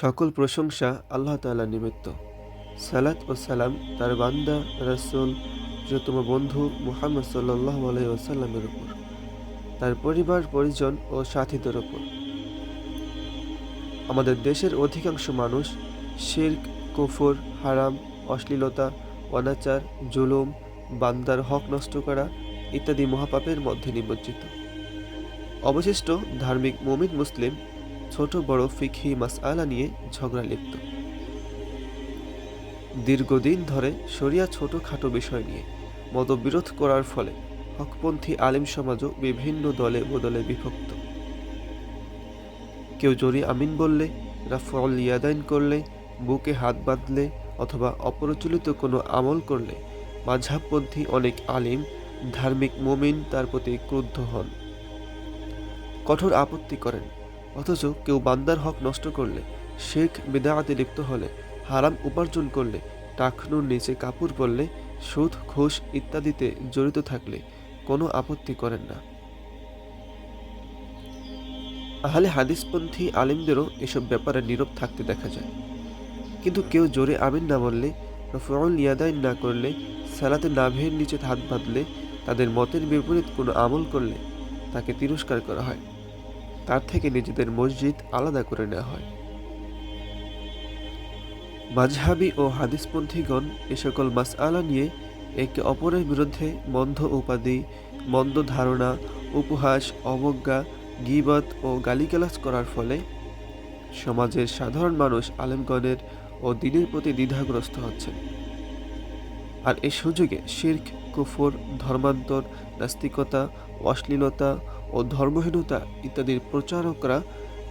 সকল প্রশংসা আল্লাহ তাআলা নিমিত্ত। সালাত ও সালাম তার বান্দা, রাসূল, প্রিয়তম বন্ধু মুহাম্মদ সাল্লাল্লাহু আলাইহি ওয়াসাল্লামের উপর, তার পরিবার, পরিজন ও সাথীদের ওপর আমাদের দেশের অধিকাংশ মানুষ শির্ক, কুফর, হারাম, অশ্লীলতা, অনাচার, জুলুম, বান্দার হক নষ্ট করা ইত্যাদি মহাপাপের মধ্যে নিমজ্জিত। অবশিষ্ট ধার্মিক মুমিন মুসলিম ছোট বড় ফিকহি মাসআলা নিয়ে ঝগড়া লিপ্ত। দীর্ঘদিন ধরে শরিয়া ছোটখাটো বিষয় নিয়ে মতবিরোধ করার ফলে হকপন্থী আলিম সমাজও বিভিন্ন দলে বদলে বিভক্ত। কেউ জরি আমিন বললে রাফল ইয়াদাইন করলে, বুকে হাত বাঁধলে অথবা অপ্রচলিত কোনো আমল করলে মাঝহাবপন্থী অনেক আলিম, ধার্মিক মোমিন তার প্রতি ক্রুদ্ধ হন। কঠোর আপত্তি করেন। অথচ কেউ বান্দার হক নষ্ট করলে, শেখ বিদায়াতে লিপ্ত হলে, হারাম উপার্জন করলে, টাকনুর নিচে কাপড় পরলে, সুদ, ঘোষ ইত্যাদিতে জড়িত থাকলে কোনো আপত্তি করেন না। আহলে হাদিসপন্থী আলিমদেরও এসব ব্যাপারে নীরব থাকতে দেখা যায়। কিন্তু কেউ জোরে আমিন না বললে রফউল ইয়াদাইন না করলে, সালাতে নাভের নিচে হাত বাঁধলে, তাদের মতের বিপরীত কোনো আমল করলে তাকে তিরস্কার করা হয়। তার থেকে নিজেদের মসজিদ আলাদা করে নেওয়া হয়। মাঝহাবি ও হাদিসপন্থীগণ এ সকল মাসআলা নিয়ে একে অপরের বিরুদ্ধে মন্ধ উপাধি, মন্দ ধারণা, উপহাস, অবজ্ঞা, গিবত ও গালিগালাজ করার ফলে সমাজের সাধারণ মানুষ আলেমগণের ও দিনের প্রতি দ্বিধাগ্রস্ত হচ্ছেন। আর এ সুযোগে শির্ক, কুফর, ধর্মান্তর, নাস্তিকতা, অশ্লীলতা ও ধর্মহীনতা ইত্যাদির প্রচারকরা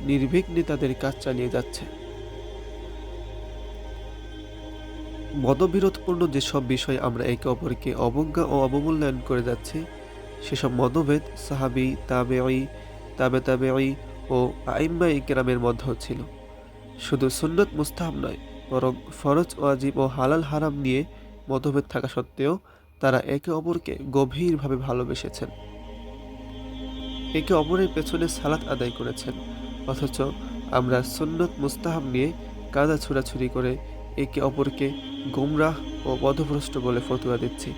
নির্বিঘ্নে তাদের কাজ চালিয়ে যাচ্ছে। মতবিরোধপূর্ণ যেসব বিষয় আমরা একে অপরকে অবজ্ঞা ও অবমূল্যায়ন করে যাচ্ছি, সেসব মতভেদ সাহাবি, তাবেঈ, তাবে তাবেঈ ও আইম্মা ইকেরামের মধ্যেও ছিল। শুধু সুন্নত মুস্তাহাব নয়, বরং ফরজ, ওয়াজিব ও হালাল হারাম নিয়ে মতভেদ থাকা সত্ত্বেও তারা একে অপরকে গভীরভাবে ভালোবেসেছেন। একে অপরের পেছনে সালাত আদায় করেছেন। অথচ আমরা সুন্নত মুস্তাহাব নিয়ে কাদা ছুড়াছুরি করে একে অপরকে গোমরাহ ও পথভ্রষ্ট বলে ফতুয়া দিচ্ছি।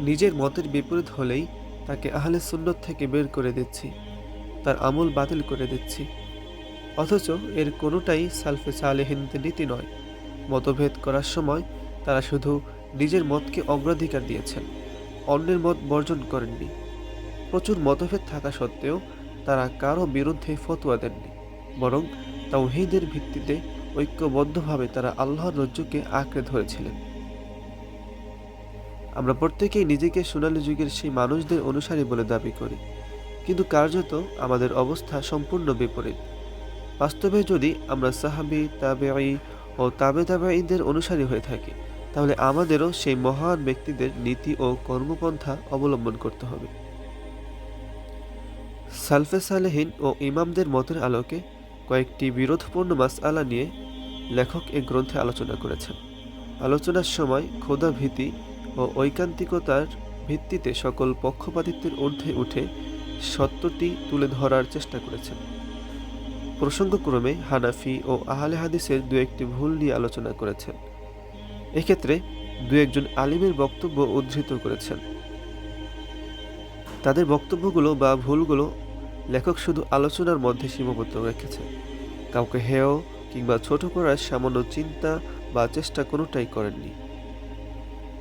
নিজের মতের বিপরীত হলেই তাকে আহলে সুন্নত থেকে বের করে দিচ্ছি। তার আমল বাতিল করে দিচ্ছি। অথচ এর কোনোটাই সালফে সালেহিনদের নীতি নয়। মতভেদ করার সময় তারা শুধু নিজের মতকে অগ্রাধিকার দিয়েছেন। অন্যের মত বর্জন করেননি। প্রচুর মতভেদ থাকা সত্ত্বেও তারা কারও বিরুদ্ধে ফতোয়া দেননি, বরং তাওহীদের ভিত্তিতে ঐক্যবদ্ধভাবে তারা আল্লাহর রজ্জুকে আঁকড়ে ধরেছিলেন। আমরা প্রত্যেকেই নিজেকে সোনালী যুগের সেই মানুষদের অনুসারী বলে দাবি করি, কিন্তু কার্যত আমাদের অবস্থা সম্পূর্ণ বিপরীত। বাস্তবে যদি আমরা সাহাবি, তাবেঈ ও তাবে তাবেঈদের অনুসারী হয়ে থাকি তাহলে আমাদেরও সেই মহান ব্যক্তিদের নীতি ও কর্মপন্থা অবলম্বন করতে হবে। সালফে সালেহীন ও ইমামদের মতের আলোকে কয়েকটি বিরোধপূর্ণ মাসআলা নিয়ে লেখক এ গ্রন্থে আলোচনা করেছেন। আলোচনার সময় ক্ষুধা ভীতি ও ঐকান্তিকতার ভিত্তিতে সকল পক্ষপাতিত্বের ঊর্ধ্বে উঠে সত্যটি তুলে ধরার চেষ্টা করেছেন। প্রসঙ্গক্রমে হানাফি ও আহলে হাদিসের দু একটি ভুল নিয়ে আলোচনা করেছেন। এক্ষেত্রে দু একজন আলিমের বক্তব্য উদ্ধৃত করেছেন। তাদের বক্তব্যগুলো বা ভুলগুলো লেখক শুধু আলোচনার মধ্যে সীমাবদ্ধ রেখেছেন কাউকে হেয় কিংবা ছোট করার সামান্য চিন্তা বা চেষ্টা কোনোটাই করেননি।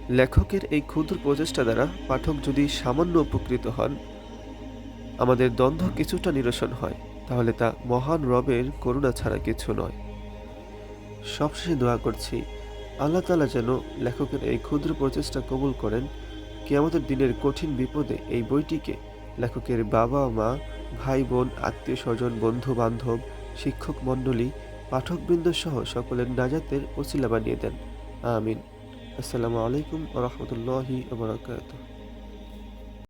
লেখকের এই ক্ষুদ্র প্রচেষ্টা দ্বারা পাঠক যদি সামান্য উপকৃত হন, আমাদের দ্বন্দ্ব কিছুটা নিরসন হয়, তাহলে তা মহান রবের করুণা ছাড়া কিছু নয়। সবশেষে দোয়া করছি আল্লাহ তালা যেন লেখকের এই ক্ষুদ্র প্রচেষ্টা কবুল করেন, কেয়ামতের দিনের কঠিন বিপদে এই বইটিকে লেখকের বাবা, মা, ভাই, বোন, আত্মীয় স্বজন বন্ধু বান্ধব শিক্ষক মণ্ডলী, পাঠকবৃন্দ সহ সকলের নাজাতের ওসিলা বানিয়ে দেন। আমিন। আসসালামু আলাইকুম রহমতুল্লাহি